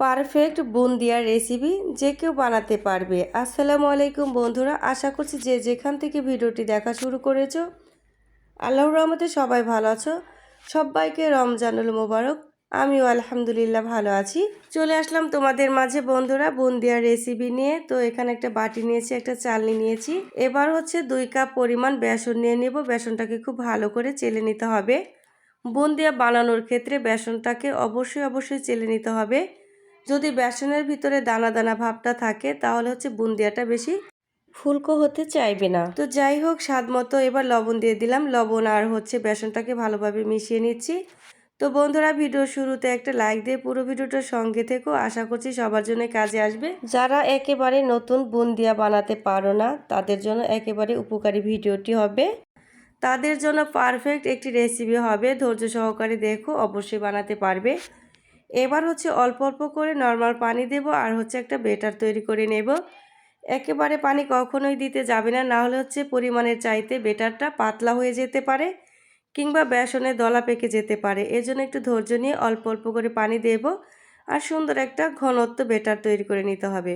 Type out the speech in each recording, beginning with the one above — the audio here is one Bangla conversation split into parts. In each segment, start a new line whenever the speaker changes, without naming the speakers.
পারফেক্ট বুন্দিয়ার রেসিপি যে কেউ বানাতে পারবে। আসসালামু আলাইকুম বন্ধুরা, আশা করছি যে যেখান থেকে ভিডিওটি দেখা শুরু করেছ, আল্লাহর রহমতে সবাই ভালো আছো। সবাইকে রমজানুল মোবারক। আমিও আলহামদুলিল্লাহ ভালো আছি। চলে আসলাম তোমাদের মাঝে বন্ধুরা বুন্দিয়ার রেসিপি নিয়ে। তো এখানে একটা বাটি নিয়েছি, একটা চালনি নিয়েছি। এবার হচ্ছে দুই কাপ পরিমাণ বেসন নিয়ে নেব। বেসনটাকে খুব ভালো করে চেলে নিতে হবে। বুন্দিয়া বানানোর ক্ষেত্রে বেসনটাকে অবশ্যই অবশ্যই চেলে নিতে হবে। যদি বেসনের ভিতরে দানা দানা ভাবটা থাকে, তাহলে হচ্ছে বুন্দিয়াটা বেশি ফুলকো হতে চাইবে না। তো যাই হোক, স্বাদ মতো এবার লবণ দিয়ে দিলাম। লবণ আর হচ্ছে বেসনটাকে ভালোভাবে মিশিয়ে নিচ্ছি। তো বন্ধুরা ভিডিও শুরুতে একটা লাইক দিয়ে পুরো ভিডিওটার সঙ্গে থেকেও আশা করছি সবার জন্য কাজে আসবে। যারা একেবারে নতুন বুন্দিয়া বানাতে পারো না, তাদের জন্য একেবারে উপকারী ভিডিওটি হবে। তাদের জন্য পারফেক্ট একটি রেসিপি হবে। ধৈর্য সহকারে দেখো, অবশ্যই বানাতে পারবে। এবার হচ্ছে অল্প অল্প করে নর্মাল পানি দেব আর হচ্ছে একটা বেটার তৈরি করে নেব। একেবারে পানি কখনোই দিতে যাবে না না হলে হচ্ছে পরিমাণের চাইতে বেটারটা পাতলা হয়ে যেতে পারে কিংবা বেসনে দলা পেকে যেতে পারে। এজন্য একটু ধৈর্য নিয়ে অল্প অল্প করে পানি দেব আর সুন্দর একটা ঘনত্ব বেটার তৈরি করে নিতে হবে।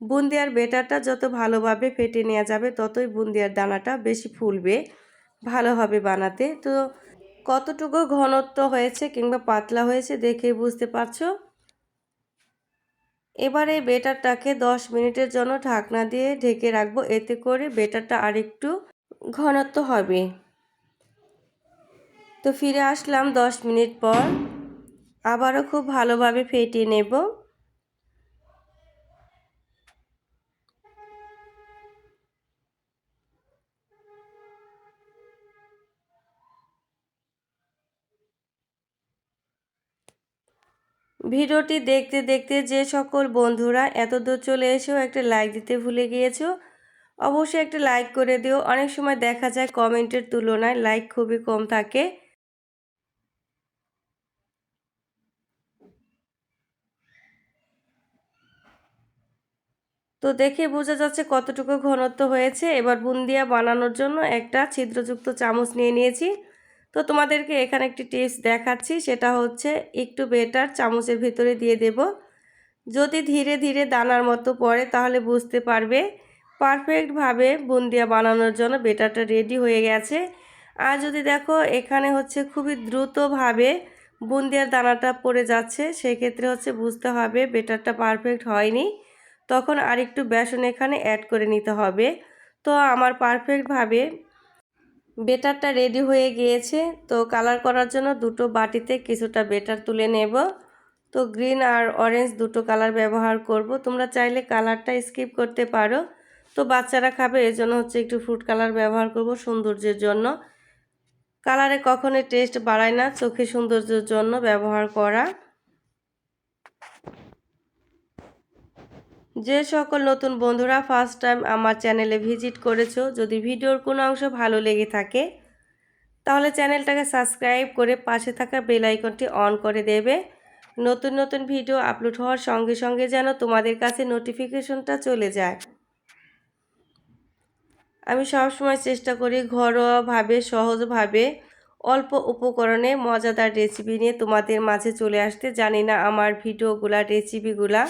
বুন্দিয়ার বেটারটা যত ভালোভাবে ফেটে নেওয়া যাবে, ততই বুন্দিয়ার দানাটা বেশি ফুলবে, ভালো হবে বানাতে। তো কতটুকু ঘনত্ব হয়েছে কিংবা পাতলা হয়েছে দেখে বুঝতে পারছ? এবার এই বেটারটাকে দশ মিনিটের জন্য ঢাকনা দিয়ে ঢেকে রাখব, এতে করে বেটারটা আরেকটু ঘনত্ব হবে। তো ফিরে আসলাম দশ মিনিট পর। আবারও খুব ভালোভাবে ফেটিয়ে নেব। ভিডিওটি দেখতে দেখতে যে সকল বন্ধুরা এত দূর চলে এসেও একটা লাইক দিতে ভুলে গিয়েছো, অবশ্যই একটা লাইক করে দিও। অনেক সময় দেখা যায় কমেন্টের তুলনায় লাইক খুবই কম থাকে। তো দেখে বোঝা যাচ্ছে কতটুকু ঘনত্ব হয়েছে। এবার বুন্দিয়া বানানোর জন্য একটা ছিদ্রযুক্ত চামচ নিয়ে নিয়েছি। তো তোমাদেরকে এখানে একটি টিপস দেখাচ্ছি, সেটা হচ্ছে একটু বেটার, চামচের ভিতরে দিয়ে দেব। যদি ধীরে ধীরে দানার মতো পড়ে, তাহলে বুঝতে পারবে পারফেক্টভাবে বুন্দিয়া বানানোর জন্য বেটারটা রেডি হয়ে গেছে। আর যদি দেখো, এখানে হচ্ছে খুবই দ্রুতভাবে বুন্দিয়ার দানাটা পড়ে যাচ্ছে, সেক্ষেত্রে হচ্ছে বুঝতে হবে বেটারটা পারফেক্ট হয়নি। তখন আরেকটু বেসন এখানে অ্যাড করে নিতে হবে। তো আমার পারফেক্টভাবে বেটারটা রেডি হয়ে গিয়েছে। তো কালার করার জন্য দুটো বাটিতে কিছুটা বেটার তুলে নেব। তো গ্রিন আর অরেঞ্জ দুটো কালার ব্যবহার করব। তোমরা চাইলে কালারটা স্কিপ করতে পারো। তো বাচ্চারা খাবে এজন্য হচ্ছে একটু ফ্রুট কালার ব্যবহার করব সৌন্দর্যের জন্য। কালারে কখনোই টেস্ট বাড়ায় না, চোখে সৌন্দর্যের জন্য ব্যবহার করা। যে সকল নতুন বন্ধুরা ফার্স্ট টাইম আমার চ্যানেলে ভিজিট করেছ, যদি ভিডিওর কোনো অংশ ভালো লেগে থাকে, তাহলে চ্যানেলটাকে সাবস্ক্রাইব করে পাশে থাকা বেল আইকনটি অন করে দেবে। নতুন নতুন ভিডিও আপলোড হওয়ার সঙ্গে সঙ্গে যেন তোমাদের কাছে নোটিফিকেশনটা চলে যায়। আমি সবসময় চেষ্টা করি ঘরোয়াভাবে, সহজভাবে, অল্প উপকরণে মজাদার রেসিপি নিয়ে তোমাদের মাঝে চলে আসতে। জানি না আমার ভিডিওগুলা রেসিপিগুলা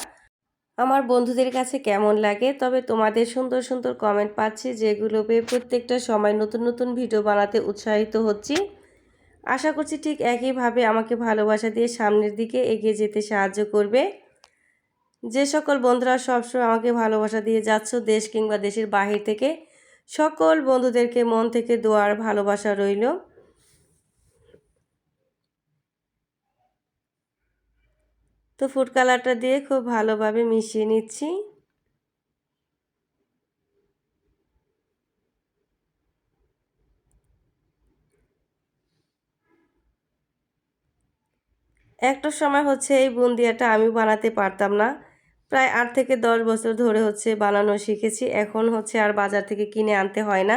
আমার বন্ধুদের কাছে কেমন লাগে? তবে তোমাদের সুন্দর সুন্দর কমেন্ট পাচ্ছি, যেগুলো পেয়ে প্রত্যেকটা সময় নতুন নতুন ভিডিও বানাতে উৎসাহিত হচ্ছি। আশা করছি ঠিক একইভাবে আমাকে ভালোবাসা দিয়ে সামনের দিকে এগিয়ে যেতে সাহায্য করবে। যে সকল বন্ধুরা সবসময় আমাকে ভালোবাসা দিয়ে যাচ্ছ, দেশ কিংবা দেশের বাহির থেকে, সকল বন্ধুদেরকে মন থেকে দোয়ার ভালোবাসা রইল। তো ফুড কালারটা দিয়ে খুব ভালোভাবে মিশিয়ে নিচ্ছি। একটা সময় হচ্ছে এই বুন্দিয়াটা আমি বানাতে পারতাম না। প্রায় আট থেকে দশ বছর ধরে হচ্ছে বানানো শিখেছি, এখন হচ্ছে আর বাজার থেকে কিনে আনতে হয় না।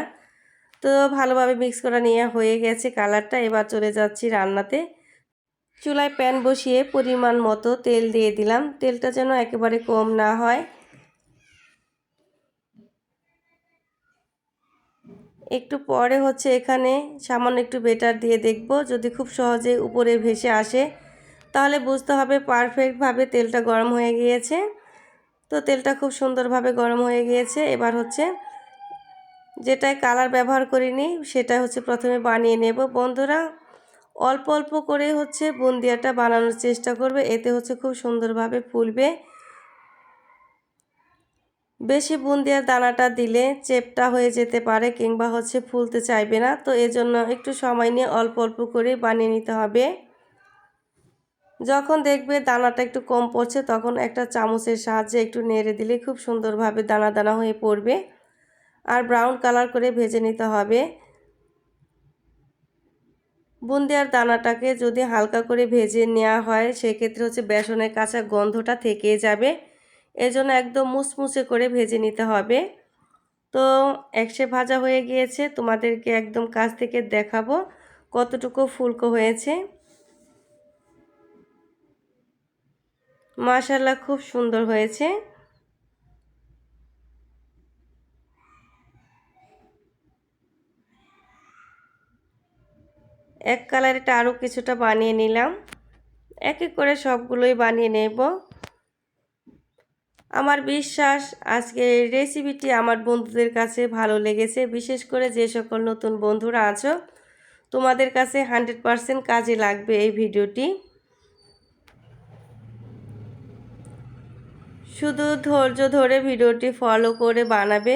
তো ভালোভাবে মিক্স করা নিয়ে হয়ে গেছে কালারটা এবার চলে যাচ্ছি রান্নাতে। চুলায় প্যান বসিয়ে পরিমাণ মতো তেল দিয়ে দিলাম। তেলটা যেন একেবারে কম না হয়। একটু পরে হচ্ছে এখানে সামান্য একটু বেটার দিয়ে দেখব। যদি খুব সহজে উপরে ভেসে আসে, তাহলে বুঝতে হবে পারফেক্টভাবে তেলটা গরম হয়ে গিয়েছে। তো তেলটা খুব সুন্দরভাবে গরম হয়ে গিয়েছে। এবার হচ্ছে যেটায় কালার ব্যবহার করিনি সেটা হচ্ছে প্রথমে বানিয়ে নেব। বন্ধুরা অল্প অল্প করে হচ্ছে বুন্দিয়াটা বানানোর চেষ্টা করবে। এতে হচ্ছে খুব সুন্দরভাবে ফুলবে। বেশি বুন্দিয়ার দানাটা দিলে চেপটা হয়ে যেতে পারে কিংবা হচ্ছে ফুলতে চাইবে না। তো এজন্য একটু সময় নিয়ে অল্প অল্প করে বানিয়ে নিতে হবে। যখন দেখবে দানাটা একটু কম পড়ছে, তখন একটা চামচের সাহায্যে একটু নেড়ে দিলে খুব সুন্দরভাবে দানা দানা হয়ে পড়বে। আর ব্রাউন কালার করে ভেজে নিতে হবে। বুন্দিয়ার দানাটাকে যদি হালকা করে ভেজে নেওয়া হয়, সেক্ষেত্রে হচ্ছে বেসনের কাঁচা গন্ধটা থেকে যাবে। এজন্য একদম মুসমুসে করে ভেজে নিতে হবে। তো একশে ভাজা হয়ে গিয়েছে, তোমাদেরকে একদম কাছ থেকে দেখাবো কতটুকু ফুলকো হয়েছে। মাশাল্লাহ খুব সুন্দর হয়েছে। এক কালারটা আরও কিছুটা বানিয়ে নিলাম। এক এক করে সবগুলোই বানিয়ে নেব। আমার বিশ্বাস আজকে রেসিপিটি আমার বন্ধুদের কাছে ভালো লেগেছে। বিশেষ করে যে সকল নতুন বন্ধুরা আছো, তোমাদের কাছে হান্ড্রেড পারসেন্ট কাজে লাগবে এই ভিডিওটি। শুধু ধৈর্য ধরে ভিডিওটি ফলো করে বানাবে,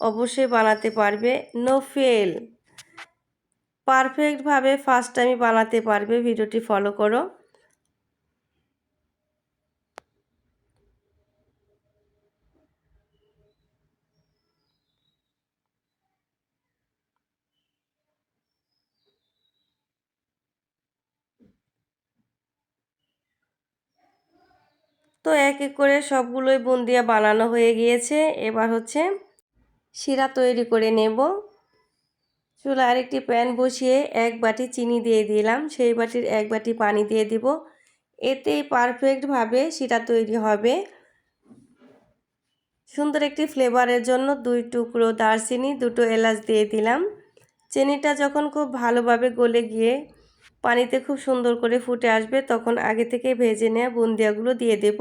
অবশ্যই বানাতে পারবে। নো ফেল পারফেক্টভাবে ফার্স্ট টাইমই বানাতে পারবে। ভিডিওটি ফলো করো। তো এক এক করে সবগুলোই বুন্দিয়া বানানো হয়ে গিয়েছে। এবার হচ্ছে শিরা তৈরি করে নেব। চুলা আরেকটি প্যান বসিয়ে এক বাটি চিনি দিয়ে দিলাম। সেই বাটির এক বাটি পানি দিয়ে দিব। এতেই পারফেক্টভাবে সেটা তৈরি হবে। সুন্দর একটি ফ্লেভারের জন্য দুই টুকরো দারচিনি, দুটো এলাচ দিয়ে দিলাম। চিনিটা যখন খুব ভালোভাবে গলে গিয়ে পানিতে খুব সুন্দর করে ফুটে আসবে, তখন আগে থেকে ভেজে নেওয়া বুন্দিয়াগুলো দিয়ে দেব।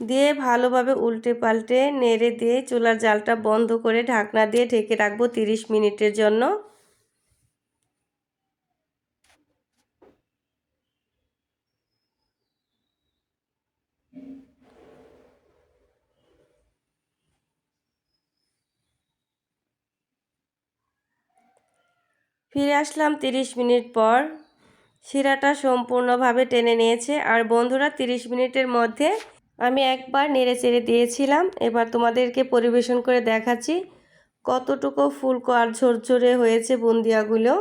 দিয়ে ভালোভাবে উল্টে পাল্টে নেড়ে দিয়ে চুলার জালটা বন্ধ করে ঢাকনা দিয়ে ঢেকে রাখব তিরিশ মিনিটের জন্য। ফিরে আসলাম তিরিশ মিনিট পর। শিরাটা সম্পূর্ণভাবে টেনে নিয়েছে। আর বন্ধুরা, তিরিশ মিনিটের মধ্যে আমি একবার নেড়ে চেড়ে দিয়েছিলাম, এবার তোমাদেরকে পরিবেশন করে দেখাচ্ছি কতটুকু ফুলকো আর ঝরঝরে হয়েছে বুন্দিয়াগুলো।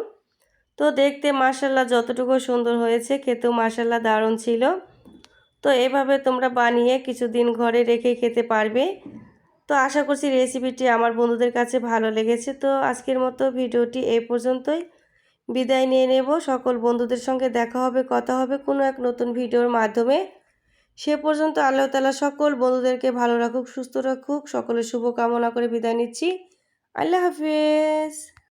তো দেখতে মাসাল্লা যতটুকু সুন্দর হয়েছে, খেতেও মাসাল্লা দারুণ ছিল। তো এভাবে তোমরা বানিয়ে কিছুদিন ঘরে রেখে খেতে পারবে। তো আশা করছি রেসিপিটি আমার বন্ধুদের কাছে ভালো লেগেছে। তো আজকের মতো ভিডিওটি এই পর্যন্তই। বিদায় নিয়ে নেব। সকল বন্ধুদের সঙ্গে দেখা হবে, কথা হবে কোনো এক নতুন ভিডিওর মাধ্যমে। সে পর্যন্ত আল্লাহ তালা সকল বন্ধুদেরকে ভালো রাখুক, সুস্থ রাখুক। সকলের শুভ কামনা করে বিদায় নিচ্ছি। আল্লাহ হাফিজ।